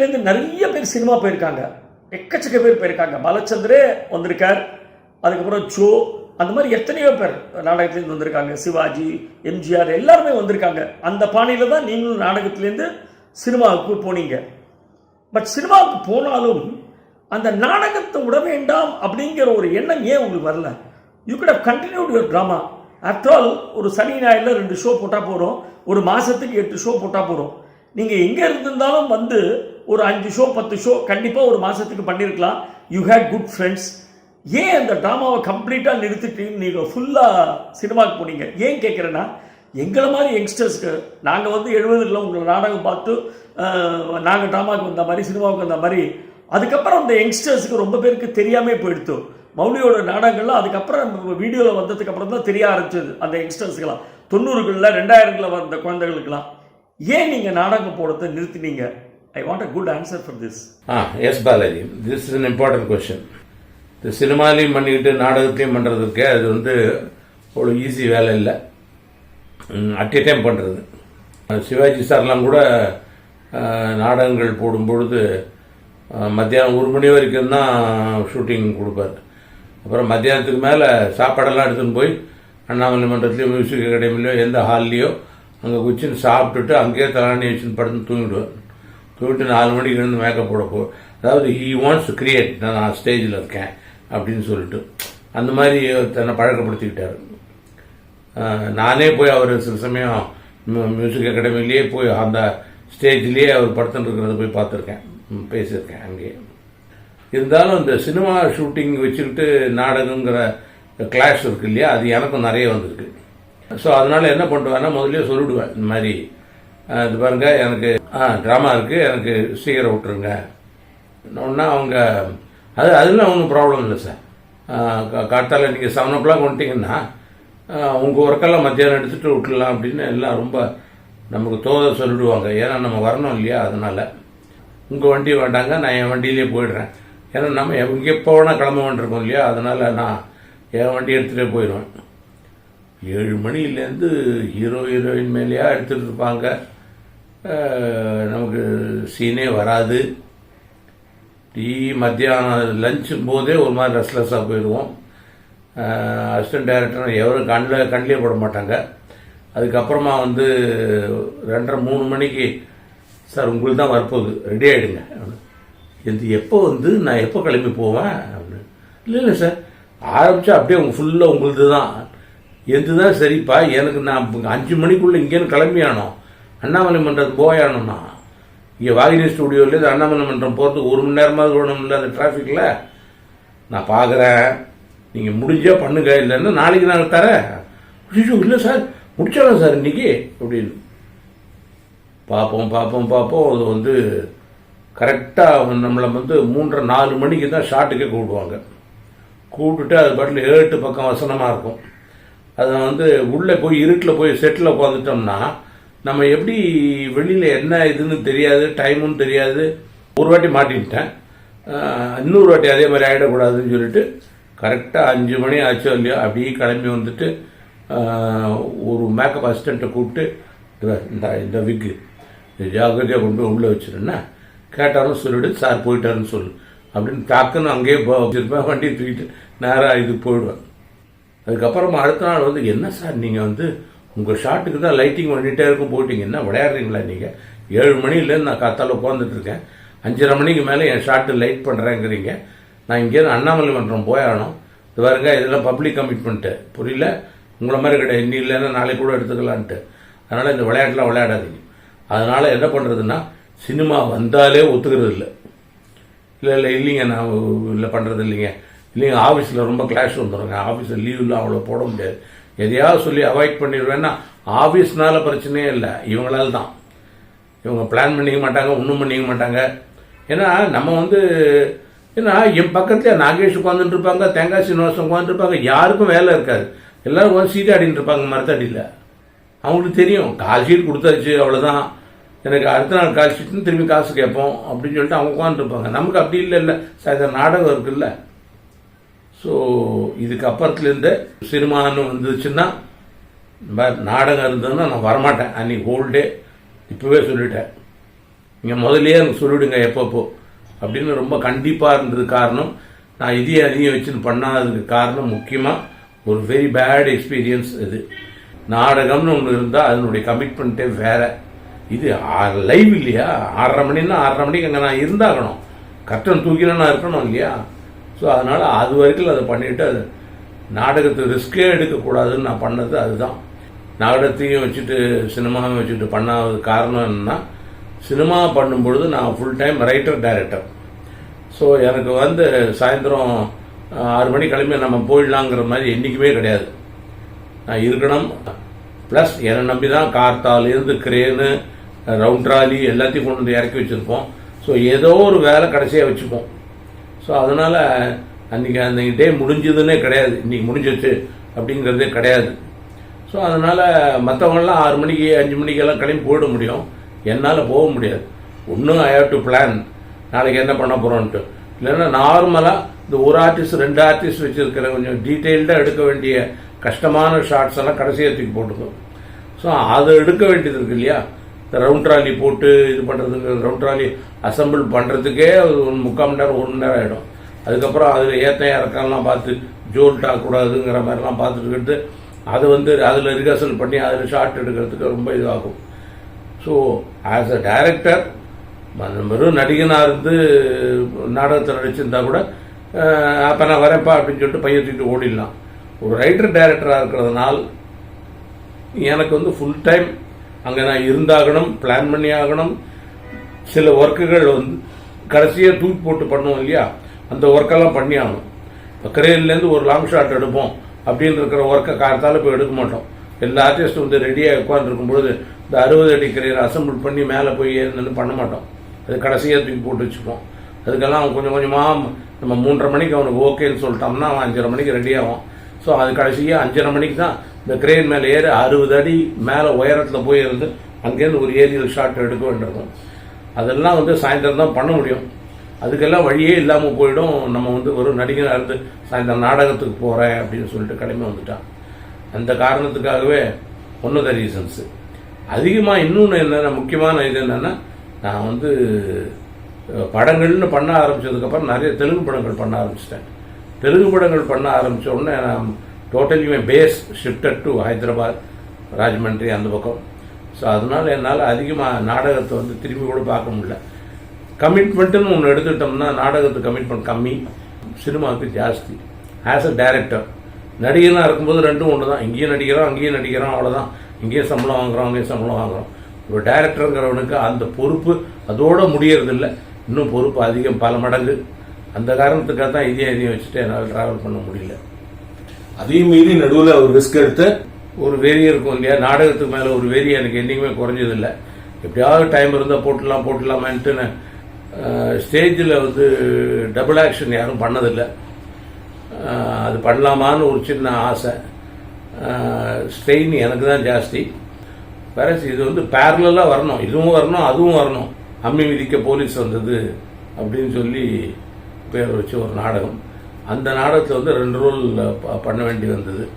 நாடகத்துலேருந்து நிறைய பேர் சினிமா போயிருக்காங்க. எக்கச்சக்க பேர் போயிருக்காங்க. பாலச்சந்திரே வந்திருக்கார். அதுக்கப்புறம் ஜோ அந்த மாதிரி எத்தனையோ பேர் நாடகத்துலேருந்து வந்திருக்காங்க. சிவாஜி எம்ஜிஆர் எல்லாருமே வந்திருக்காங்க. அந்த பாணியில் தான் நீங்களும் நாடகத்துலேருந்து சினிமாவுக்கு போனீங்க. பட் சினிமாவுக்கு போனாலும் அந்த நாடகத்தை விட வேண்டாம் அப்படிங்கிற ஒரு எண்ணம் ஏன் உங்களுக்கு வரல? You could have continued your drama after all ஒரு சனி ஞாயிறில் ரெண்டு ஷோ போட்டால் போகிறோம் ஒரு மாதத்துக்கு எட்டு ஷோ போட்டால் போகிறோம் நீங்கள் எங்கே இருந்திருந்தாலும் வந்து ஒரு அஞ்சு ஷோ பத்து ஷோ கண்டிப்பாக ஒரு மாதத்துக்கு பண்ணியிருக்கலாம் யூ ஹேட் குட் ஃப்ரெண்ட்ஸ் ஏன் அந்த ட்ராமாவை கம்ப்ளீட்டாக நிறுத்திட்டு நீங்கள் ஃபுல்லாக சினிமாவுக்கு போனீங்க? ஏன் கேட்குறேன்னா எங்களை மாதிரி யங்ஸ்டர்ஸ்க்கு நாங்கள் வந்து எழுபதுல உங்களை நாடகம் பார்த்து நாங்கள் ட்ராமாவுக்கு வந்த மாதிரி சினிமாவுக்கு வந்த மாதிரி அதுக்கப்புறம் அந்த யங்ஸ்டர்ஸுக்கு ரொம்ப பேருக்கு தெரியாமே போயிடுத்து. மௌலியோட நாடகங்கள்லாம் அதுக்கப்புறம் வீடியோவில் வந்ததுக்கு அப்புறம் தான் தெரிய ஆரம்பிச்சது அந்த யங்ஸ்டர்ஸுக்கெல்லாம் தொண்ணூறுகளில் ரெண்டாயிரங்களில் வந்த குழந்தைகளுக்கெல்லாம். ஏன் நீங்கள் நாடகம் போடுறதை நிறுத்தினீங்க? I want a good answer for this A S Balaji. This is an important question இந்த சினிமாலையும் பண்ணிக்கிட்டு நாடகத்தையும் பண்ணுறதுக்கு அது வந்து அவ்வளோ ஈஸி வேலை இல்லை. அட் எ டைம் பண்ணுறது சிவாஜி சார்லாம் கூட நாடகங்கள் போடும் பொழுது மத்தியானம் ஒரு மணி வரைக்கும் தான் ஷூட்டிங் கொடுப்பார். அப்புறம் மத்தியானத்துக்கு மேலே சாப்பாடெல்லாம் எடுத்துன்னு போய் அண்ணாமலை மன்றத்துலேயோ மியூசிக் அகாடமிலையோ எந்த ஹால்லையோ அங்கே குச்சின்னு சாப்பிட்டுட்டு அங்கேயே தலாணி வச்சுன்னு படுத்து தூங்கிடுவேன் தூங்கிட்டு நாலு மணிக்கு இருந்து மேக்கப் போட போ. அதாவது ஹீ வாண்ட்ஸ் டு கிரியேட் நான் ஸ்டேஜில் இருக்கேன் அப்படின்னு சொல்லிட்டு. அந்த மாதிரி தன்னை பழக்கப்படுத்திக்கிட்டார். நானே போய் அவர் சில சமயம் மியூசிக் அகாடமிலேயே போய் அந்த ஸ்டேஜ்லேயே அவர் படுத்துட்டு இருக்கிறத போய் பார்த்துருக்கேன். பேசியிருக்கேன் அங்கேயே. இருந்தாலும் இந்த சினிமா ஷூட்டிங் வச்சுக்கிட்டு நாடகங்கிற கிளாஷ் இருக்கு இல்லையா? அது எனக்கும் நிறைய வந்திருக்கு. ஸோ அதனால என்ன பண்ணுவேன்னா முதல்ல சொல்லிவிடுவேன் இந்த மாதிரி இது பாருங்க எனக்கு ஆ ட்ராமா இருக்குது எனக்கு சீக்கிரம் விட்டுருங்க. ஒன்றா அவங்க அது அதெல்லாம் ஒன்றும் ப்ராப்ளம் இல்லை சார் காட்டால நீங்கள் செவன் ஓ கிளாக் வந்துட்டிங்கன்னா உங்கள் ஒர்க்கெல்லாம் மத்தியானம் எடுத்துகிட்டு விட்டுலாம் அப்படின்னு எல்லாம் ரொம்ப நமக்கு தோத சொல்லிடுவாங்க. ஏன்னா நம்ம வரணும் இல்லையா அதனால். உங்கள் வண்டி வேண்டாங்க நான் என் வண்டியிலே போயிடுறேன். ஏன்னா நம்ம எங்கே போனால் கிளம்ப வேண்டியிருக்கோம் இல்லையா அதனால் நான் என் வண்டி எடுத்துகிட்டே போயிடுவேன். ஏழு மணிலேருந்து ஹீரோ ஹீரோயின் மேலேயா எடுத்துகிட்டு இருப்பாங்க. நமக்கு சீனே வராது. டீ மத்தியானம் லஞ்ச் போதே ஒரு மாதிரி ரெஸ்ட்லெஸ்ஸாக போயிடுவோம். அசிஸ்டன்ட் டைரக்டர் எவரும் கண்ணில் கண்ணிலே போட மாட்டாங்க. அதுக்கப்புறமா வந்து ரெண்டரை மூணு மணிக்கு சார் உங்களுக்கு தான் வரப்போகுது ரெடி ஆகிடுங்க இது எப்போ வந்து? நான் எப்போ கிளம்பி போவேன்? அப்படின்னு. இல்லை இல்லை சார். ஆரம்பித்தா அப்படியே உங்கள் ஃபுல்லாக உங்களுது தான் எது தான் சரிப்பா? எனக்கு நான் அஞ்சு மணிக்குள்ளே இங்கேருந்து கிளம்பி ஆனோம் அண்ணாமலை மன்றத்துக்கு போயானோம்னா இங்கே வாகிரி ஸ்டுடியோலேருந்து அண்ணாமலை மன்றம் போகிறதுக்கு ஒரு மணி நேரமாவது இல்லை அந்த டிராஃபிக்கில் நான் பார்க்குறேன் நீங்கள் முடிஞ்சா பண்ணுங்க இல்லைன்னா நாளைக்கு நான் தரேன். ஐயோ இல்லை சார் முடிச்சிடலாம் சார் இன்னைக்கு அப்படின்னு. பார்ப்போம் பார்ப்போம் பார்ப்போம் அது வந்து கரெக்டாக நம்மளை வந்து மூன்றரை நாலு மணிக்கு தான் ஷாட்டுக்கே கூப்பிடுவாங்க. கூப்பிட்டுட்டு அது பாட்டில் ஏட்டு பக்கம் வசனமாக இருக்கும். அதை வந்து உள்ளே போய் இருட்டில் போய் செட்டில் உட்காந்துட்டோம்னா நம்ம எப்படி வெளியில் என்ன இதுன்னு தெரியாது டைமும் தெரியாது. ஒரு வாட்டி மாட்டிக்கிட்டேன். இன்னொரு வாட்டி அதே மாதிரி ஆகிடக்கூடாதுன்னு சொல்லிட்டு கரெக்டாக அஞ்சு மணி ஆச்சோ இல்லையோ அப்படியே கிளம்பி வந்துட்டு ஒரு மேக்கப் அசிஸ்டண்ட்டை கூப்பிட்டு இந்த இந்த விக்கு ஜாக்கிரதையாக கொண்டு போய் உள்ளே வச்சிருன்னா கேட்டாலும் சொல்லிடு சார் போயிட்டாருன்னு சொல்லு. அப்படின்னு தாக்குன்னு அங்கேயே வச்சுருப்பேன் வண்டியை தூக்கிட்டு நேராக இது போயிடுவேன். அதுக்கப்புறமா அடுத்த நாள் வந்து என்ன சார் நீங்கள் வந்து உங்கள் ஷாட்டுக்கு தான் லைட்டிங் பண்ணிகிட்டே இருக்கும் போட்டிங்கன்னா விளையாடுறீங்களா நீங்கள் ஏழு மணிலேருந்து நான் காத்தால உட்காந்துட்டு இருக்கேன். அஞ்சரை மணிக்கு மேலே என் ஷாட்டு லைட் பண்ணுறேங்கிறீங்க நான் இங்கேருந்து அண்ணாமலை மன்றம் போயாகணும். இது பாருங்க இதெல்லாம் பப்ளிக் கமிட்மெண்ட்டு புரியல? உங்களை மாதிரி கிடையாது. இன்னி இல்லைன்னா நாளைக்கு கூட எடுத்துக்கலான்ட்டு. அதனால் இந்த விளையாட்டுலாம் விளையாடாதீங்க. அதனால் என்ன பண்ணுறதுன்னா சினிமா வந்தாலே ஒத்துக்கிறது இல்லை. இல்லை இல்லை இல்லைங்க நான் இல்லை பண்ணுறது இல்லைங்க. இல்லைங்க ஆஃபீஸில் ரொம்ப கிளாஷ் வந்துடுங்க ஆஃபீஸில் லீவ்லாம் அவ்வளோ போட முடியாது. எதையாவது சொல்லி அவாய்ட் பண்ணிடுவேன்னா ஆஃபீஸ்னால பிரச்சனையே இல்லை. இவங்களால தான் இவங்க பிளான் பண்ணிக்க மாட்டாங்க ஒன்றும் பண்ணிக்க மாட்டாங்க. ஏன்னா நம்ம வந்து ஏன்னா என் பக்கத்தில் நாகேஷ் உட்காந்துட்டு இருப்பாங்க தேங்காய் சீனிவாசன் உட்காந்துட்டு இருப்பாங்க யாருக்கும் வேலை இருக்காது. எல்லாரும் வந்து சீட்டாடின்னு இருப்பாங்க மரத்தடியில். அவங்களுக்கு தெரியும் கால் ஷீட் கொடுத்தாச்சு அவ்வளோதான் எனக்கு அடுத்த நாள் கால் ஷீட்னு திரும்பி காசு கேட்போம் அப்படின்னு சொல்லிட்டு அவங்க உட்காந்துருப்பாங்க நமக்கு அப்படி இல்லை இல்லை சார் நாடகம் இருக்குல்ல. ஸோ இதுக்கு அப்புறத்துலேருந்து சினிமான்னு வந்துச்சுன்னா நாடகம் இருந்ததுன்னா நான் வரமாட்டேன். அன்னைக்கு ஹோல் டே இப்போவே சொல்லிட்டேன். நீங்கள் முதலே எனக்கு சொல்லிவிடுங்க எப்பப்போ அப்படின்னு ரொம்ப கண்டிப்பாக இருந்தது காரணம். நான் இதையும் அதையும் வச்சுன்னு பண்ணாததுக்கு காரணம் முக்கியமாக ஒரு வெரி பேட் எக்ஸ்பீரியன்ஸ் இது. நாடகம்னு ஒன்று இருந்தால் அதனுடைய கமிட்மெண்ட்டே வேற. இது லைவ் இல்லையா? ஆறரை மணின்னா ஆறரை மணிக்கு அங்கே நான் இருந்தாகணும். கட்டணம் தூக்கினா நான் இருக்கணும் இல்லையா? ஸோ அதனால் அது வரைக்கும் அதை பண்ணிவிட்டு அது நாடகத்தை ரிஸ்கே எடுக்கக்கூடாதுன்னு நான் பண்ணது அதுதான். நாடகத்தையும் வச்சுட்டு சினிமாவையும் வச்சுட்டு பண்ணாத காரணம் என்னென்னா சினிமா பண்ணும்பொழுது நான் full time writer director so எனக்கு வந்து சாயந்தரம் ஆறு மணி கிளம்பி நம்ம போயிடலாங்கிற மாதிரி என்றைக்குமே கிடையாது. நான் இருக்கணும். ப்ளஸ் என்னை நம்பி தான் கார்த்தாலேருந்து கிரேனு ரவுண்ட் ட்ராலி எல்லாத்தையும் கொண்டு வந்து இறக்கி வச்சுருப்போம். ஸோ ஏதோ ஒரு வேலை கடைசியாக வச்சுப்போம். ஸோ அதனால் அன்றைக்கி அன்றைக்கி டே முடிஞ்சதுன்னே கிடையாது. இன்றைக்கி முடிஞ்சிச்சு அப்படிங்கிறதே கிடையாது. ஸோ அதனால் மற்றவங்களாம் ஆறு மணிக்கு அஞ்சு மணிக்கெல்லாம் கிளம்பி போயிட முடியும். என்னால் போக முடியாது. ஒன்றும் ஐ ஹேவ் டு பிளான் நாளைக்கு என்ன பண்ண போகிறோன்ட்டு இல்லைன்னா நார்மலாக இந்த ஒரு ஆர்டிஸ்ட் ரெண்டு ஆர்டிஸ்ட் வச்சுருக்கிற கொஞ்சம் டீட்டெயில்டாக எடுக்க வேண்டிய கஷ்டமான ஷார்ட்ஸ் எல்லாம் கடைசியாக தூக்கி போட்டுக்கும் ஸோ அதை எடுக்க வேண்டியது இருக்கு இல்லையா? இந்த ரவுண்ட் ட்ராலி போட்டு இது பண்ணுறதுக்கு ரவுண்ட் ட்ராலி அசம்பிள் பண்ணுறதுக்கே ஒரு முக்கால் மணி நேரம் ஒரு மணி நேரம் ஆகிடும் அதுக்கப்புறம் அதில் ஏற்ற இறக்கம்லாம் பார்த்து ஜோல்ட் ஆகக்கூடாதுங்கிற மாதிரிலாம் பார்த்துட்டு அதை வந்து அதில் ரிஹர்சல் பண்ணி அதில் ஷார்ட் எடுக்கிறதுக்கு ரொம்ப இதாகும். ஸோ ஆஸ் அ டைரக்டர் வெறும் நடிகனாக இருந்து நாடகத்தில் நடிச்சிருந்தா கூட அப்போ நான் வரேன்ப்பா அப்படின்னு சொல்லிட்டு பையன் தூக்கிட்டு ஓடிடலாம். ஒரு ரைட்டர் டைரக்டராக இருக்கிறதுனால எனக்கு வந்து ஃபுல் டைம் அங்கே நான் இருந்தாகணும் பிளான் பண்ணி ஆகணும் சில ஒர்க்குகள் வந்து கடைசியாக தூக்கி போட்டு பண்ணுவோம் இல்லையா? அந்த ஒர்க்கெல்லாம் பண்ணி ஆகணும் இப்போ கிரேன்லேருந்து ஒரு லாங் ஷாட் எடுப்போம். அப்படின்னு இருக்கிற ஒர்க்கை காலத்தால் போய் எடுக்க மாட்டோம். எல்லா ஆர்டிஸ்ட்டும் வந்து ரெடியாக உட்காந்துருக்கும் பொழுது இந்த அறுபது அடி கிரையர் அசம்பிள் பண்ணி மேலே போய் ஏறினு பண்ண மாட்டோம். அது கடைசியாக தூக்கி போட்டு வச்சுப்போம். அதுக்கெல்லாம் கொஞ்சம் கொஞ்சமாக நம்ம மூன்றரை மணிக்கு அவனுக்கு ஓகேன்னு சொல்லிட்டோம்னா அவன் அஞ்சரை மணிக்கு ரெடி ஆகும் ஸோ அது கடைசியாக அஞ்சரை மணிக்கு தான் இந்த கிரெயின் மேலே ஏறி அறுபது அடி மேலே உயரத்தில் போயிருந்து அங்கேருந்து ஒரு ஏரியல் ஷாட் எடுக்க வேண்டியிருக்கும் அதெல்லாம் வந்து சாயந்தரம் தான் பண்ண முடியும். அதுக்கெல்லாம் வழியே இல்லாமல் போயிடும். நம்ம வந்து ஒரு நடிகனாக இருந்து சாயந்தரம் நாடகத்துக்கு போகிறேன் அப்படின்னு சொல்லிட்டு கிளம்பி வந்துட்டான். அந்த காரணத்துக்காகவே ஒன்று த ரீசன்ஸு அதிகமாக இன்னொன்று என்னென்ன முக்கியமான இது என்னென்னா நான் வந்து படங்கள்னு பண்ண ஆரம்பிச்சதுக்கப்புறம் நிறைய தெலுங்கு படங்கள் பண்ண ஆரம்பிச்சிட்டேன். தெலுங்கு படங்கள் பண்ண ஆரம்பித்த உடனே நான் totally base shifted to Hyderabad Rajahmundry அந்த பக்கம் ஸோ அதனால் என்னால் அதிகமாக நாடகத்தை வந்து திரும்பி கூட பார்க்க முடியல. கமிட்மெண்ட்டுன்னு ஒன்று எடுத்துக்கிட்டோம்னா நாடகத்துக்கு கமிட்மெண்ட் கம்மி சினிமாவுக்கு ஜாஸ்தி. ஆஸ் அ டைரக்டர் நடிகனாக இருக்கும்போது ரெண்டும் ஒன்று தான் இங்கேயும் நடிக்கிறோம் அங்கேயும் நடிக்கிறோம் அவ்வளோதான் இங்கேயும் சம்பளம் வாங்குறோம் அங்கேயும் சம்பளம் வாங்குறோம். ஒரு டைரக்டருங்கிறவனுக்கு அந்த பொறுப்பு அதோடு முடியறதில்ல. இன்னும் பொறுப்பு அதிகம் பல மடங்கு. அந்த காரணத்துக்காக தான் இதையும் இதையும் வச்சுட்டு என்னால் ட்ராவல் பண்ண முடியல. அதையும் மீறி நடுவில் ஒரு ரிஸ்க் எடுத்து ஒரு வெறி இருக்கும் இல்லையா? நாடகத்துக்கு மேலே ஒரு வெறி எனக்கு என்றைக்குமே குறைஞ்சதில்லை. எப்படியாவது டைம் இருந்தால் போட்டுடலாம் போட்டுடலாமான்ட்டு ஸ்டேஜில் வந்து டபுள் ஆக்ஷன் யாரும் பண்ணதில்லை. அது பண்ணலாமான்னு ஒரு சின்ன ஆசை. ஸ்ட்ரெயின் எனக்கு தான் ஜாஸ்தி. பேரஸ் இது வந்து பேரலாக வரணும். இதுவும் வரணும் அதுவும் வரணும். அம்மி மிதிக்க போலீஸ் வந்தது அப்படின்னு சொல்லி பேர் வச்சு ஒரு நாடகம். அந்த நாடகத்தில் வந்து ரெண்டு ரோல் ப- பண்ண வேண்டி வந்தது.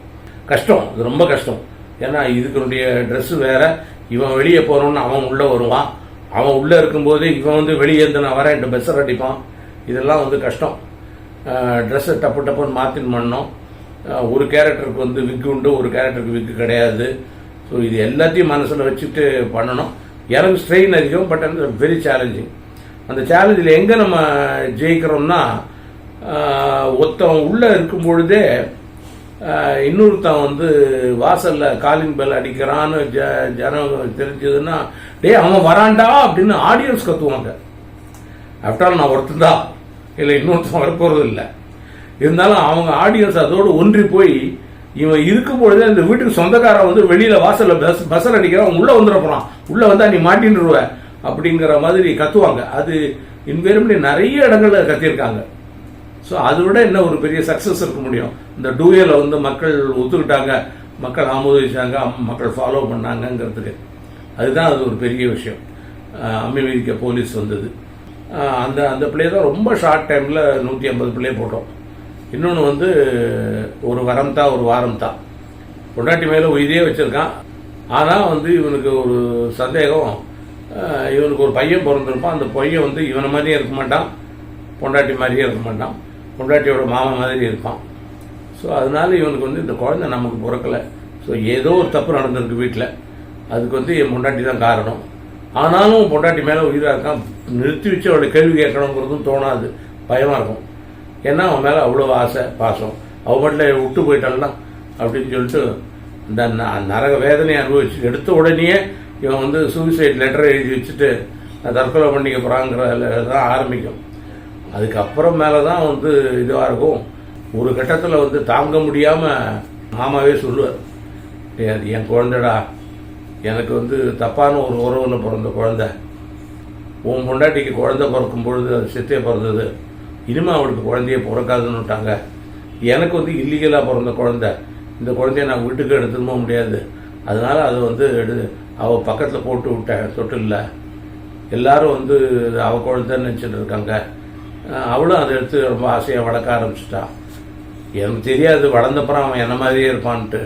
கஷ்டம். இது ரொம்ப கஷ்டம். ஏன்னா இதுக்குனுடைய ட்ரெஸ்ஸு வேற. இவன் வெளியே போகிறோன்னு அவன் உள்ளே வருவான். அவன் உள்ளே இருக்கும்போது இவன் வந்து வெளியே இருந்து நான் வரேன் பெஸ்ஸர் அடிப்பான் இதெல்லாம் வந்து கஷ்டம். ட்ரெஸ்ஸை டப்பு டப்புன்னு மாற்றின் பண்ணோம். ஒரு கேரக்டருக்கு வந்து விக்கு உண்டு ஒரு கேரக்டருக்கு விக்கு கிடையாது. ஸோ இது எல்லாத்தையும் மனசில் வச்சுட்டு பண்ணணும். எனக்கு ஸ்ட்ரெயின் அதிகம் பட் அந்த வெரி சேலஞ்சிங் அந்த சேலஞ்சில் எங்கே நம்ம ஜெயிக்கிறோம்னா ஒருத்தன் உள்ளே இருக்கும் பொழுதே இன்னொருத்தன் வந்து வாசலில் காலிங் பெல் அடிக்கிறான்னு ஜ ஜனம் தெரிஞ்சதுன்னா டேய் அவன் வரான்டா அப்படின்னு ஆடியன்ஸ் கத்துவாங்க. ஆஃப்டர் ஆல் நான் ஒருத்தன் தான். இல்லை இன்னொருத்தன் வரப்போகிறது இல்லை. இருந்தாலும் அவங்க ஆடியன்ஸ் அதோடு ஒன்றி போய் இவன் இருக்கும் பொழுதே இந்த வீட்டுக்கு சொந்தக்காரன் வந்து வெளியில் வாசலில் பஸ் பஸ்ஸில் அடிக்கிறான் அவன் வந்துட போகிறான் உள்ளே வந்தால் நீ மாட்டின்னுருவ அப்படிங்கிற மாதிரி கத்துவாங்க. அது இன்வேரபிளி நிறைய இடங்களில் கத்தியிருக்காங்க. ஸோ அதை விட என்ன ஒரு பெரிய சக்ஸஸ் இருக்க முடியும்? இந்த டூயலை வந்து மக்கள் ஒத்துக்கிட்டாங்க மக்கள் ஆமோதிச்சாங்க மக்கள் ஃபாலோ பண்ணாங்கங்கிறதுக்கு. அதுதான் அது ஒரு பெரிய விஷயம். அமெரிக்க போலீஸ் வந்தது. அந்த அந்த பிளே தான் ரொம்ப ஷார்ட் டைமில் நூற்றி ஐம்பது பிளே போட்டோம். இன்னொன்று வந்து ஒரு வரம் தான் ஒரு வாரம் தான். பொண்டாட்டி மேலே உயிரே வச்சுருக்கான். ஆனால் வந்து இவனுக்கு ஒரு சந்தேகம். இவனுக்கு ஒரு பையன் பிறந்திருப்பான். அந்த பையன் வந்து இவனை மாதிரியே இருக்க மாட்டான். பொண்டாட்டி மாதிரியே இருக்க மாட்டான். பொண்டாட்டியோட மாமன் மாதிரி இருப்பான். ஸோ அதனால இவனுக்கு வந்து இந்த குழந்தை நமக்கு பிறக்கலை. ஸோ ஏதோ ஒரு தப்பு நடந்திருக்கு வீட்டில் அதுக்கு வந்து என் பொண்டாட்டி தான் காரணம். ஆனாலும் பொண்டாட்டி மேலே உயிராக இருக்கான். நிறுத்தி வச்சு அவளை கேள்வி கேட்கணுங்கிறதும் தோணாது. பயமாக இருக்கும். ஏன்னா அவன் மேலே அவ்வளோ ஆசை பாசம். அவ மட்டும் விட்டு போயிட்டாள்னா அப்படின்னு சொல்லிட்டு இந்த நரக வேதனையை அனுபவிச்சு எடுத்த உடனேயே இவன் வந்து சூசைட் லெட்டர் எழுதி வச்சுட்டு தற்கொலை பண்ணிக்க போகிறாங்கிறதுல தான் ஆரம்பிக்கும். அதுக்கப்புறம் மேலே தான் வந்து இதுவாக இருக்கும். ஒரு கட்டத்தில் வந்து தாங்க முடியாமல் மாமாவே சொல்லுவார். என் குழந்தைடா. எனக்கு வந்து தப்பான ஒரு உறவில் பிறந்த குழந்தை. உன் பொண்டாட்டிக்கு குழந்தை பிறக்கும் பொழுது அது சித்தே பிறந்தது. இனிமேல் அவளுக்கு குழந்தைய பிறக்காதுன்னு விட்டாங்க. எனக்கு வந்து இல்லீகலாக பிறந்த குழந்தை. இந்த குழந்தைய நான் வீட்டுக்கு எடுத்துட்டு போக முடியாது. அதனால அது வந்து எடு அவள் பக்கத்தில் போட்டு விட்டேன் தொட்டில்ல. எல்லாரும் வந்து அவள் குழந்தைன்னு நினச்சிட்டு இருக்காங்க. அவளும் அதை எடுத்து ரொம்ப ஆசையாக வளர்க்க ஆரம்பிச்சிட்டான் எனக்கு தெரியாது வளர்ந்தப்புறம் அவன் என்ன மாதிரியே இருப்பான்ட்டு.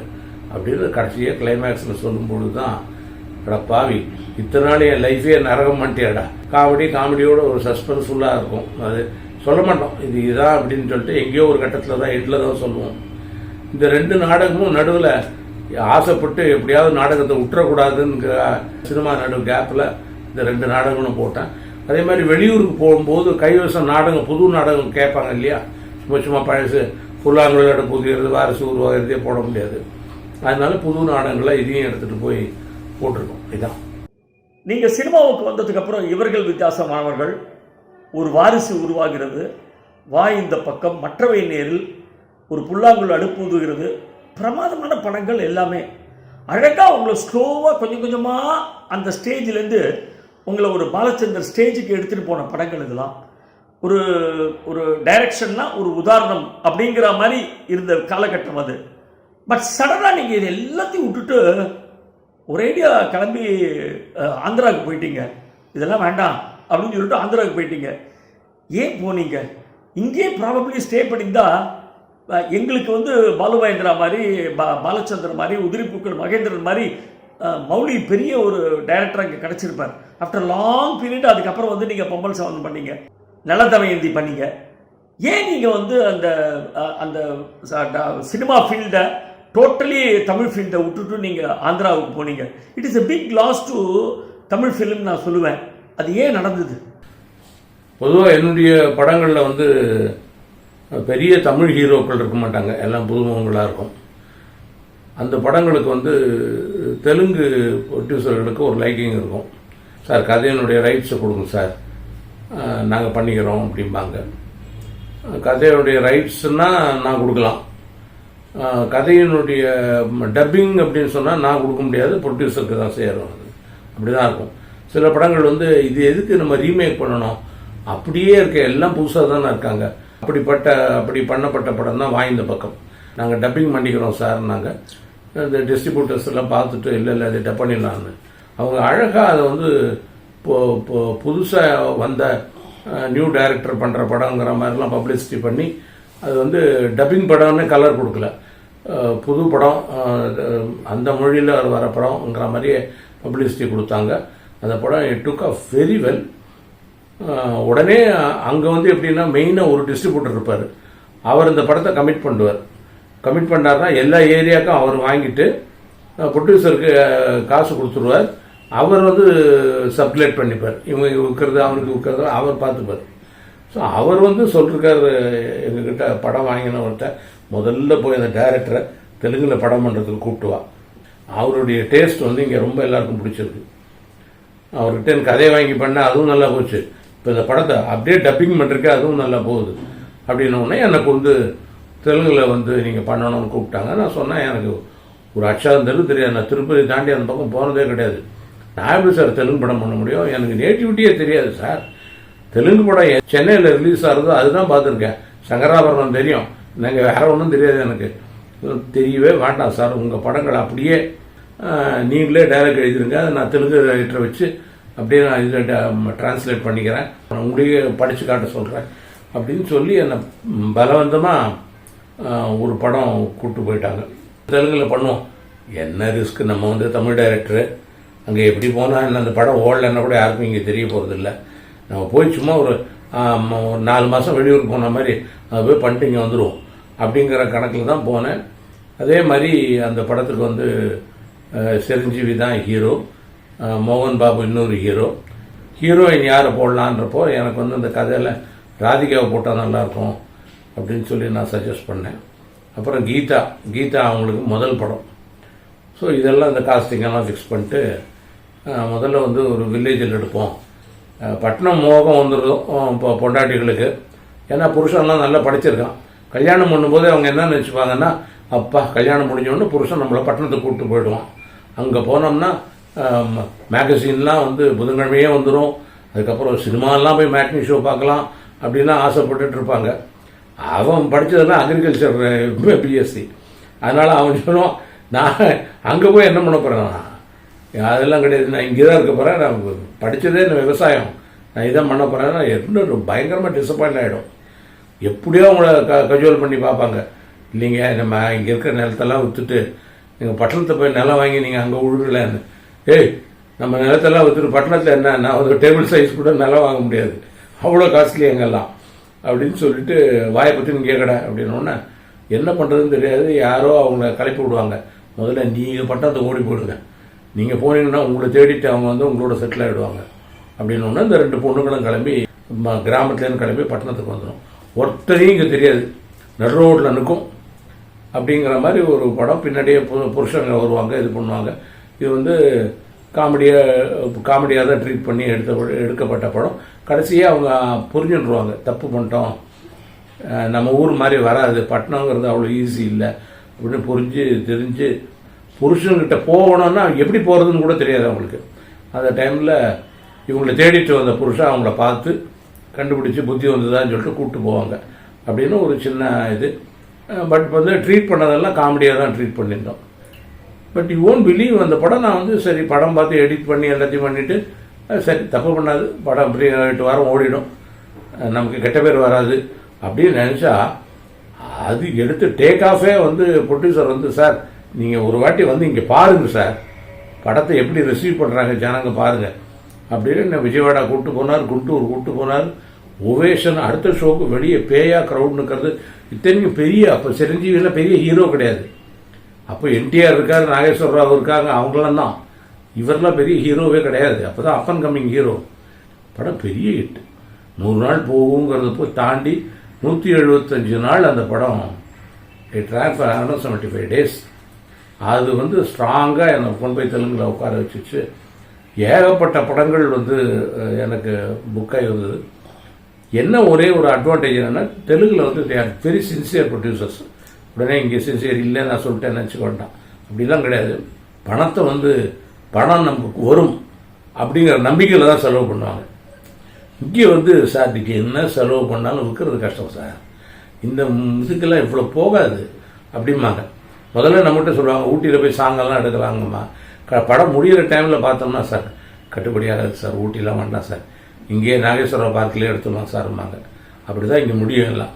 அப்படின்னு கடைசியாக கிளைமேக்ஸில் சொல்லும்பொழுது தான் அட பாவி இத்தனை நாள் என் லைஃபே நரகம் பண்ணிட்டியாடா? காமெடி காமெடியோட ஒரு சஸ்பென்ஸ்ஃபுல்லாக இருக்கும். அது சொல்ல மாட்டோம். இது இதான் அப்படின்னு சொல்லிட்டு எங்கேயோ ஒரு கட்டத்தில் தான் ஹெட்டில் தான் சொல்லுவோம். இந்த ரெண்டு நாடகமும் நடுவில் ஆசைப்பட்டு எப்படியாவது நாடகத்தை விட்டுறக்கூடாதுங்கிற சினிமா நடு கேப்பில் இந்த ரெண்டு நாடகங்களும் போட்டேன். அதே மாதிரி வெளியூருக்கு போகும்போது கைவசம் நாடகம் புது நாடகம் கேட்பாங்க இல்லையா? சும்மா சும்மா பழசு புல்லாங்குழலோட புதியது வாரிசு உருவாகிறதே போட முடியாது. அதனால புது நாடகங்களை இதையும் எடுத்துகிட்டு போய் போட்டிருக்கோம். இதான். நீங்கள் சினிமாவுக்கு வந்ததுக்கப்புறம் இவர்கள் வித்தியாசமானவர்கள். ஒரு வாரிசு உருவாகிறது. வாய் இந்த பக்கம் மற்றவை நேரில். ஒரு புல்லாங்குழல் அடுப்புதுகிறது பிரமாதமான படங்கள் எல்லாமே. அழகாக உங்களை ஸ்லோவாக கொஞ்சம் கொஞ்சமாக அந்த ஸ்டேஜ்லேருந்து உங்களை ஒரு பாலச்சந்தர் ஸ்டேஜுக்கு எடுத்துகிட்டு போன படங்கள் இதெல்லாம். ஒரு ஒரு டைரக்ஷன்னா ஒரு உதாரணம் அப்படிங்கிற மாதிரி இருந்த காலகட்டம் அது. பட் சடனாக நீங்கள் இது எல்லாத்தையும் விட்டுட்டு ஒரேடியா கிளம்பி ஆந்திராவுக்கு போயிட்டீங்க. இதெல்லாம் வேண்டாம் அப்படின்னு சொல்லிட்டு ஆந்திராவுக்கு போயிட்டீங்க. ஏன் போனீங்க? இங்கேயே ப்ராபப்ளி ஸ்டே பண்ணியிருந்தா எங்களுக்கு வந்து பாலு மாதிரி பா பாலச்சந்தர் மாதிரி உதிரிப்பூக்கள் மகேந்திரன் மாதிரி மௌலி பெரிய ஒரு டைரக்டர் இங்கே கிடச்சிருப்பார். ஆஃப்டர் லாங் பீரியட் அதுக்கப்புறம் வந்து நீங்கள் பொம்பல் சவந்தம் பண்ணீங்க. நலதமயந்தி பண்ணீங்க. ஏன் நீங்கள் வந்து அந்த அந்த ட- சினிமா ஃபீல்டை டோட்டலி தமிழ் ஃபீல்டை விட்டுட்டு நீங்கள் ஆந்திராவுக்கு போனீங்க? It is a big loss to Tamil film நான் சொல்லுவேன். அது ஏன் நடந்தது? பொதுவாக என்னுடைய படங்களில் வந்து பெரிய தமிழ் ஹீரோக்கள் இருக்க மாட்டாங்க. எல்லாம் புதுமுகங்களாக இருக்கும். அந்த படங்களுக்கு வந்து தெலுங்கு ப்ரொடியூசர்களுக்கு ஒரு லைக்கிங் இருக்கும். சார் கதையினுடைய ரைட்ஸை கொடுங்க சார். நாங்கள் பண்ணிக்கிறோம் அப்படிம்பாங்க. கதையினுடைய ரைட்ஸ்னால் நான் கொடுக்கலாம். கதையினுடைய டப்பிங் அப்படின்னு சொன்னால் நான் கொடுக்க முடியாது ப்ரொடியூசருக்கு தான் சேரும் அது. அப்படி தான் இருக்கும். சில படங்கள் வந்து இது எதுக்கு நம்ம ரீமேக் பண்ணணும்? அப்படியே இருக்க எல்லாம் புதுசாக தானே இருக்காங்க. அப்படிப்பட்ட அப்படி பண்ணப்பட்ட படம் தான் வாய்ந்த பக்கம். நாங்கள் டப்பிங் பண்ணிக்கிறோம் சார் நாங்கள் இந்த டிஸ்ட்ரிபியூட்டர்ஸ் எல்லாம் பார்த்துட்டு இல்லை இல்லை அதை டப் பண்ணிடலான்னு அவங்க அழகாக அதை வந்து இப்போ புதுசாக வந்த நியூ டைரக்டர் பண்ணுற படங்கிற மாதிரிலாம் பப்ளிசிட்டி பண்ணி அது வந்து டப்பிங் படம்னு கலர் கொடுக்கல. புது படம் அந்த மொழியில் வர படம்ங்கிற மாதிரியே பப்ளிசிட்டி கொடுத்தாங்க. அந்த படம் it took a very well உடனே அங்கே வந்து எப்படின்னா மெயினாக ஒரு டிஸ்ட்ரிபியூட்டர் இருப்பார். அவர் இந்த படத்தை கமிட் பண்ணுவார். கமிட் பண்ணார்னா எல்லா ஏரியாவுக்கும் அவர் வாங்கிட்டு ப்ரொடியூசருக்கு காசு கொடுத்துருவார். அவர் வந்து சப்லேட் பண்ணிப்பார். இவங்க விற்கிறது அவனுக்கு விற்கிறது அவர் பார்த்துப்பார். ஸோ அவர் வந்து சொல்லிருக்காரு எங்ககிட்ட படம் வாங்கினவர்கிட்ட முதல்ல போய் அந்த டேரக்டரை தெலுங்கில் படம் பண்ணுறதுக்கு கூப்பிட்டுவா அவருடைய டேஸ்ட் வந்து இங்கே ரொம்ப எல்லாருக்கும் பிடிச்சிருக்கு. அவர்கிட்ட எனக்கு கதையை வாங்கி பண்ண அதுவும் நல்லா போச்சு. இப்போ இந்த படத்தை அப்படியே டப்பிங் பண்ணிருக்க அதுவும் நல்லா போகுது. அப்படின்ன உடனே எனக்கு வந்து தெலுங்கில் வந்து நீங்கள் பண்ணணும்னு கூப்பிட்டாங்க. நான் சொன்னேன் எனக்கு ஒரு அக்ஷரம் தெலுங்கு தெரியாது. நான் திருப்பதி தாண்டி அந்த பக்கம் போனதே கிடையாது. நான் எப்படி சார் தெலுங்கு படம் பண்ண முடியும்? எனக்கு நேட்டிவிட்டியே தெரியாது சார். தெலுங்கு படம் சென்னையில் ரிலீஸ் ஆகிறது அதுதான் பார்த்துருக்கேன். சங்கராபரணம் தெரியும். நாங்கள் வேற ஒன்றும் தெரியாது எனக்கு. தெரியவே வேண்டாம் சார். உங்கள் படங்கள் அப்படியே நீங்களே டைரக்ட் எழுதிருங்க. அதை நான் தெலுங்கு ரைட்டரை வச்சு அப்படியே நான் இதில் டிரான்ஸ்லேட் பண்ணிக்கிறேன். உங்களையே படித்து காட்ட சொல்கிறேன் அப்படின்னு சொல்லி என்னை பலவந்தமாக ஒரு படம் கூப்பிட்டு போயிட்டாங்க. தெலுங்கில் பண்ணுவோம். என்ன ரிஸ்க் நம்ம வந்து தமிழ் டைரக்டரு அங்கே எப்படி போனால் என்ன அந்த படம் ஓடலைன்னா கூட யாருக்கும் இங்கே தெரிய போகிறதில்ல நம்ம போய் சும்மா ஒரு ஒரு நாலு மாதம் வெளியூர் போன மாதிரி அதை போய் பண்ணிட்டு இங்கே வந்துடுவோம் அப்படிங்கிற கணக்கில் தான் போனேன். அதே மாதிரி அந்த படத்துக்கு வந்து சிரஞ்சீவி தான் ஹீரோ மோகன் பாபு இன்னொரு ஹீரோ ஹீரோயின் யாரை போடலான்றப்போ எனக்கு வந்து அந்த கதையில் ராதிகாவை போட்டால் நல்லாயிருக்கும் அப்படின்னு சொல்லி நான் சஜஸ்ட் பண்ணேன். அப்புறம் கீதா கீதா அவங்களுக்கு முதல் படம். ஸோ இதெல்லாம் இந்த காஸ்டிங்கெல்லாம் ஃபிக்ஸ் பண்ணிட்டு முதல்ல வந்து ஒரு வில்லேஜில் எடுப்போம். பட்டணம் மோகம் வந்துடும் இப்போ பொண்டாட்டிகளுக்கு. ஏன்னா புருஷன்லாம் நல்லா படிச்சிருக்கான். கல்யாணம் பண்ணும்போது அவங்க என்ன நினச்சிப்பாங்கன்னா அப்பா கல்யாணம் முடிஞ்சோடனே புருஷன் நம்மளை பட்டணத்துக்கு கூப்பிட்டு போயிடுவான். அங்கே போனோம்னா மேகசின்லாம் வந்து புதன்கிழமையே வந்துடும் அதுக்கப்புறம் சினிமாலாம் போய் மேட்னி ஷோ பார்க்கலாம் அப்படின்லாம் ஆசைப்பட்டுட்டு இருப்பாங்க. அவன் படித்ததெல்லாம் அக்ரிகல்ச்சர் பிஎஸ்சி eh, அதனால் அவன் சொல்லுவான் நான் அங்கே போய் என்ன பண்ண போகிறேன் நான் அதெல்லாம் கிடையாது. நான் இங்கே தான் இருக்க போகிறேன் நான் படித்ததே இந்த விவசாயம். நான் இதான் பண்ண போகிறேன்னா இன்னும் பயங்கரமாக டிசப்பாயிண்ட் ஆகிடும் எப்படியோ அவங்கள க கஜுவல் பண்ணி பார்ப்பாங்க. இல்லைங்க நம்ம இங்கே இருக்கிற நிலத்தெல்லாம் விற்றுட்டு நீங்கள் பட்டணத்தை போய் நிலம் வாங்கி நீங்கள் அங்கே உழுகலன்னு. ஏய் நம்ம நிலத்தெல்லாம் விற்றுட்டு பட்டணத்தில் என்ன? நான் ஒரு டேபிள் சைஸ் கூட நிலம் வாங்க முடியாது. அவ்வளோ காஸ்ட்லி எங்கெல்லாம்? அப்படின்னு சொல்லிட்டு வாயை பற்றி கேட்கடா அப்படின்னோடனே என்ன பண்ணுறதுன்னு தெரியாது யாரோ அவங்கள கிளப்பி விடுவாங்க. முதல்ல நீங்கள் பட்டணத்தை ஓடி போயிடுங்க. நீங்கள் போனீங்கன்னா உங்களை தேடிட்டு அவங்க வந்து உங்களோட செட்டில் ஆகிடுவாங்க அப்படின்னோடனே இந்த ரெண்டு பொண்ணுங்களும் கிளம்பி ம- கிராமத்துலேருந்து கிளம்பி பட்டணத்துக்கு வந்துடும் ஒருத்தரையும் இங்கே தெரியாது. நடு ரோட்டில் நிற்கும். அப்படிங்கிற மாதிரி ஒரு படம். பின்னாடியே பு- புருஷங்க வருவாங்க இது பண்ணுவாங்க. இது வந்து காமெடியாக காமெடியாக தான் ட்ரீட் பண்ணி எடுத்த எடுக்கப்பட்ட படம். கடைசியாக அவங்க புரிஞ்சுட்டுருவாங்க தப்பு பண்ணிட்டோம். நம்ம ஊர் மாதிரி வராது பட்டணங்கிறது அவ்வளோ ஈஸி இல்லை. அப்படின்னு புரிஞ்சு தெரிஞ்சு புருஷன்கிட்ட போகணும்னா எப்படி போகிறதுன்னு கூட தெரியாது அவங்களுக்கு. அந்த டைமில் இவங்களை தேடிட்டு வந்த புருஷன் அவங்கள பார்த்து கண்டுபிடிச்சி புத்தி வந்ததான்னு சொல்லிட்டு கூப்பிட்டு போவாங்க. அப்படின்னு ஒரு சின்ன இது. பட் வந்து ட்ரீட் பண்ணதெல்லாம் காமெடியாக தான் ட்ரீட் பண்ணியிருந்தோம். பட் யூ ஓன் பிலீவ் அந்த படம். நான் வந்து சரி படம் பார்த்து எடிட் பண்ணி எல்லாத்தையும் பண்ணிவிட்டு சரி தப்பு பண்ணாது. படம் அப்படி எட்டு வாரம் ஓடிடும். நமக்கு கெட்ட பேர் வராது. அப்படின்னு நினச்சா அது எடுத்து டேக் ஆஃபே வந்து ப்ரொடியூசர் வந்து சார் நீங்கள் ஒரு வாட்டி வந்து இங்கே பாருங்கள் சார். படத்தை எப்படி ரிசீவ் பண்ணுறாங்க ஜனங்க பாருங்கள் அப்படின்னு என்ன விஜயவாடா கூப்பிட்டு போனார் குண்டூர் கூப்பிட்டு போனார். ஒவேஷன் அடுத்த ஷோக்கு வெளியே பேயா க்ரௌட்னுக்கிறது இத்தனைக்கும் பெரிய அப்போ சிரஞ்சீவியில் பெரிய ஹீரோ கிடையாது. அப்போ என்டிஆர் இருக்கார் நாகேஸ்வர ராவ் இருக்காங்க அவங்களாம் தான். இவரெல்லாம் பெரிய ஹீரோவே கிடையாது. அப்போ தான் அப் அண்ட் கம்மிங் ஹீரோ படம் பெரிய ஹிட் நூறு நாள் போகுங்கிறத போய் தாண்டி நூற்றி எழுபத்தஞ்சு நாள் அந்த படம். It ran for hundred seventy five days அது வந்து ஸ்ட்ராங்காக என்னை கொண்டு போய் தெலுங்கில் உட்கார வச்சுச்சு. ஏகப்பட்ட படங்கள் வந்து எனக்கு புக்காகி வந்தது. என்ன ஒரே ஒரு அட்வான்டேஜ் என்னன்னா தெலுங்கில் வந்து they are very sincere producers உடனே இங்கே சின்சியர் இல்லை நான் சொல்லிட்டேன் நினச்சிக்கொண்டான் அப்படிலாம் கிடையாது. பணத்தை வந்து பணம் நமக்கு வரும் அப்படிங்கிற நம்பிக்கையில் தான் செலவு பண்ணுவாங்க. இங்கே வந்து சார் இன்றைக்கி என்ன செலவு பண்ணாலும் விற்கிறது கஷ்டம் சார். இந்த இதுக்கெல்லாம் இவ்வளோ போகாது அப்படிம்பாங்க. முதல்ல நம்மகிட்ட சொல்லுவாங்க ஊட்டியில் போய் சாங்கெல்லாம் எடுக்கலாங்கம்மா. க படம் முடியிற டைமில் பார்த்தோம்னா சார் கட்டுப்படியாகாது சார் ஊட்டிலாம் வேண்டாம் சார். இங்கேயே நாகேஸ்வர பார்க்கிலே எடுத்துடலாம் சார்ம்பாங்க. அப்படி தான் இங்கே முடியும் எல்லாம்.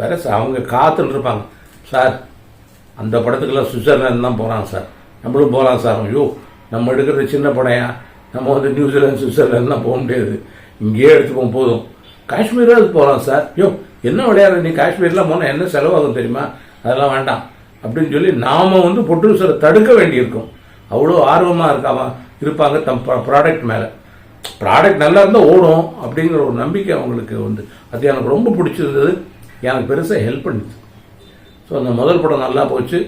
வேறு சார் அவங்க காத்துன்னு இருப்பாங்க சார் அந்த படத்துக்கெல்லாம் சுவிட்சர்லாந்து தான் போகிறாங்க சார். நம்மளும் போகலாம் சார். ஐயோ நம்ம எடுக்கிறது சின்ன படையா நம்ம வந்து நியூசிலாந்து சுவிட்சர்லாந்துலாம் போக முடியாது. இங்கேயே எடுத்துப்போம் போதும். காஷ்மீராவது போகலாம் சார். ஐயோ என்ன விளையாடுற நீ? காஷ்மீர்லாம் போனால் என்ன செலவாகும் தெரியுமா? அதெல்லாம் வேண்டாம். அப்படின்னு சொல்லி நாம வந்து ப்ரொடியூசரை தடுக்க வேண்டியிருக்கும். அவ்வளோ ஆர்வமாக இருக்காம இருப்பாங்க தம் ப்ராடக்ட் மேலே. ப்ராடக்ட் நல்லா இருந்தால் ஓடும் அப்படிங்கிற ஒரு நம்பிக்கை அவங்களுக்கு வந்து அது எனக்கு ரொம்ப பிடிச்சிருந்தது. எனக்கு பெருசாக ஹெல்ப் பண்ணுச்சு. ஸோ அந்த முதல் படம் நல்லா போச்சு.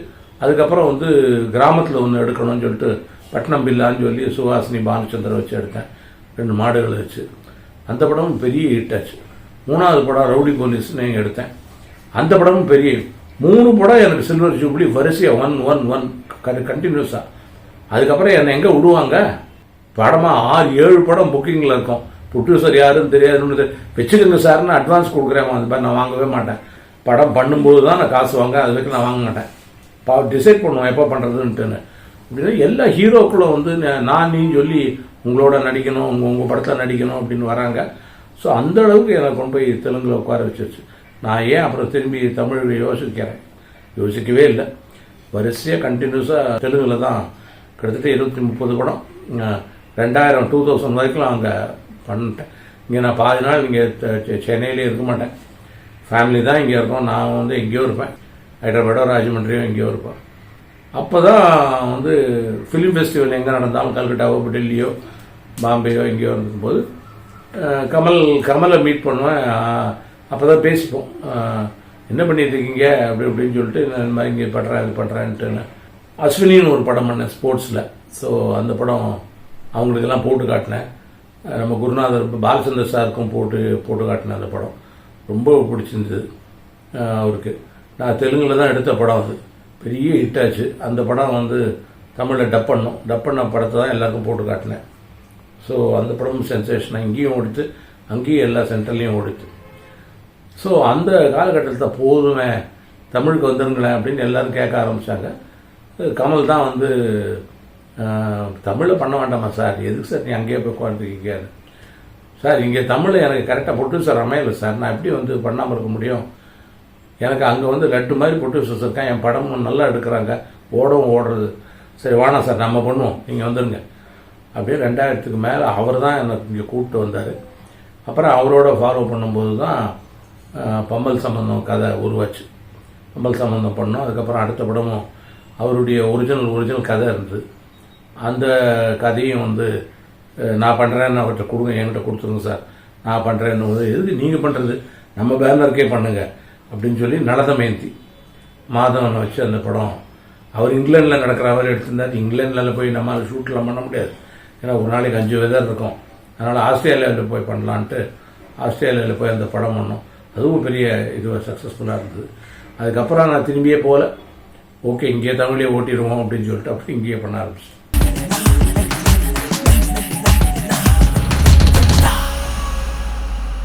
அதுக்கப்புறம் வந்து கிராமத்தில் ஒன்று எடுக்கணும்னு சொல்லிட்டு பட்னம் பில்லான்னு சொல்லி சுஹாசினி பாலச்சந்தர் வச்சு எடுத்தேன். ரெண்டு மாடுகளை வச்சு. அந்த படமும் பெரிய ஹிட் ஆச்சு. மூணாவது படம் ரவுடி போலீஸ்னு எடுத்தேன். அந்த படமும் பெரிய மூணு படம் எனக்கு சில்வர் ஜூப்ளி வரிசையாக ஒன் ஒன் ஒன் கண்டினியூஸாக அதுக்கப்புறம் என்னை எங்கே விடுவாங்க? படமாக ஆறு ஏழு படம் புக்கிங்கில் இருக்கும். ப்ரொடியூசர் யாருன்னு தெரியாதுன்னு வச்சுக்கோங்க சார்னு அட்வான்ஸ் கொடுக்குறேன். அந்த மாதிரி நான் வாங்கவே மாட்டேன். படம் பண்ணும்போது தான் நான் காசு வாங்க அது வரைக்கும் நான் வாங்க மாட்டேன். பா டிசைட் பண்ணுவோம் எப்போ பண்ணுறதுன்ட்டுன்னு அப்படின்னா எல்லா ஹீரோக்களும் வந்து நான் நீ சொல்லி உங்களோட நடிக்கணும் உங்கள் உங்கள் படத்தில் நடிக்கணும் அப்படின்னு வராங்க. ஸோ அந்த அளவுக்கு எனக்கு கொண்டு போய் தெலுங்கில் உட்கார வச்சிருச்சு. நான் ஏன் அப்புறம் திரும்பி தமிழ் யோசிக்கிறேன்? யோசிக்கவே இல்லை. வரிசையாக கண்டினியூஸாக தெலுங்கில் தான் கிட்டத்தட்ட இருபத்தி முப்பது படம். ரெண்டாயிரம் டூ தௌசண்ட் வரைக்கும் அங்கே பண்ணிட்டேன். இங்கே நான் பாதி நாள் இங்கே சென்னையிலே இருக்க மாட்டேன். ஃபேமிலி தான் இங்கே இருக்கோம். நான் வந்து எங்கேயோ இருப்பேன். ஹைதராபாடோ ராஜமன்றியோ எங்கேயோ இருப்பேன் அப்போ தான் வந்து ஃபிலிம் ஃபெஸ்டிவல் எங்கே நடந்தாலும் கல்கட்டாவோ டெல்லியோ பாம்பேயோ எங்கேயோ இருக்கும்போது கமல் கமலை மீட் பண்ணுவேன். அப்போ தான் பேசிப்போம். என்ன பண்ணிட்டு இருக்கீங்க அப்படி இப்படின்னு சொல்லிட்டு இந்த மாதிரி இங்கே பண்ணுறேன் இது பண்ணுறேன்ட்டு அஸ்வினின்னு ஒரு படம் பண்ணேன் ஸ்போர்ட்ஸில் ஸோ அந்த படம் அவங்களுக்கெல்லாம் போட்டு காட்டினேன். நம்ம குருநாதர் பாலச்சந்தர் சாருக்கும் போட்டு போட்டு காட்டினேன் அந்த படம். ரொம்ப பிடிச்சிருந்தது அவருக்கு. நான் தெலுங்கில் தான் எடுத்த படம் அது. பெரிய ஹிட் ஆச்சு அந்த படம் வந்து தமிழில் டப் பண்ணோம். டப் பண்ண படத்தை தான் எல்லாருக்கும் போட்டு காட்டினேன். ஸோ அந்த படமும் சென்சேஷனாக இங்கேயும் ஓடித்து அங்கேயும் எல்லா சென்டர்லேயும் ஓடித்து ஸோ அந்த காலகட்டத்தில் போதுமே தமிழுக்கு வந்துருங்களேன் அப்படின்னு எல்லோரும் கேட்க ஆரம்பித்தாங்க கமல் தான் வந்து தமிழில் பண்ண வேண்டாமா சார்? எதுக்கு சார் நீ அங்கேயே போய் உட்காந்துருக்கீங்க சார் இங்கே தமிழை எனக்கு கரெக்டாக பொட்டு சார் அமையல சார். நான் எப்படி வந்து பண்ணாமல் இருக்க முடியும்? எனக்கு அங்கே வந்து லட்டு மாதிரி போட்டு வச்சுருக்கேன் என் படமும் நல்லா எடுக்கிறாங்க. ஓடவும் ஓடுறது. சரி வாணா சார் நம்ம பண்ணுவோம். நீங்கள் வந்துடுங்க அப்படியே ரெண்டாயிரத்துக்கு மேலே அவர் தான் எனக்கு இங்கே கூப்பிட்டு வந்தார். அப்புறம் அவரோட ஃபாலோ பண்ணும்போது தான் பம்பல் சம்பந்தம் கதை உருவாச்சு. பம்பல் சம்பந்தம் பண்ணோம். அதுக்கப்புறம் அடுத்த படமும் அவருடைய ஒரிஜினல் ஒரிஜினல் கதை இருந்தது. அந்த கதையும் வந்து நான் பண்ணுறேன்னு அவர்கிட்ட கொடுங்க என்கிட்ட கொடுத்துருங்க சார். நான் பண்ணுறேன்னு வந்து எதுக்கு நீங்கள் பண்ணுறது நம்ம பேனருக்கே பண்ணுங்கள் அப்படின்னு சொல்லி நலதமயந்தி மாதவனை வச்சு அந்த படம் அவர் இங்கிலாண்டில் நடக்கிற அவர் எடுத்திருந்தார். இங்கிலாண்டில் போய் நம்ம ஷூட்லாம் பண்ண முடியாது. ஏன்னா ஒரு நாளைக்கு அஞ்சு வெதர் இருக்கும். அதனால் ஆஸ்திரேலியாவில் போய் பண்ணலான்ட்டு ஆஸ்திரேலியாவில் போய் அந்த படம் பண்ணோம். அதுவும் பெரிய இது சக்ஸஸ்ஃபுல்லாக இருந்தது. அதுக்கப்புறம் நான் திரும்பியே போகல. ஓகே இங்கே தமிழே ஓட்டிடுவோம் அப்படின்னு சொல்லிட்டு அப்படி இங்கேயே பண்ண ஆரம்பிச்சிட்டேன்.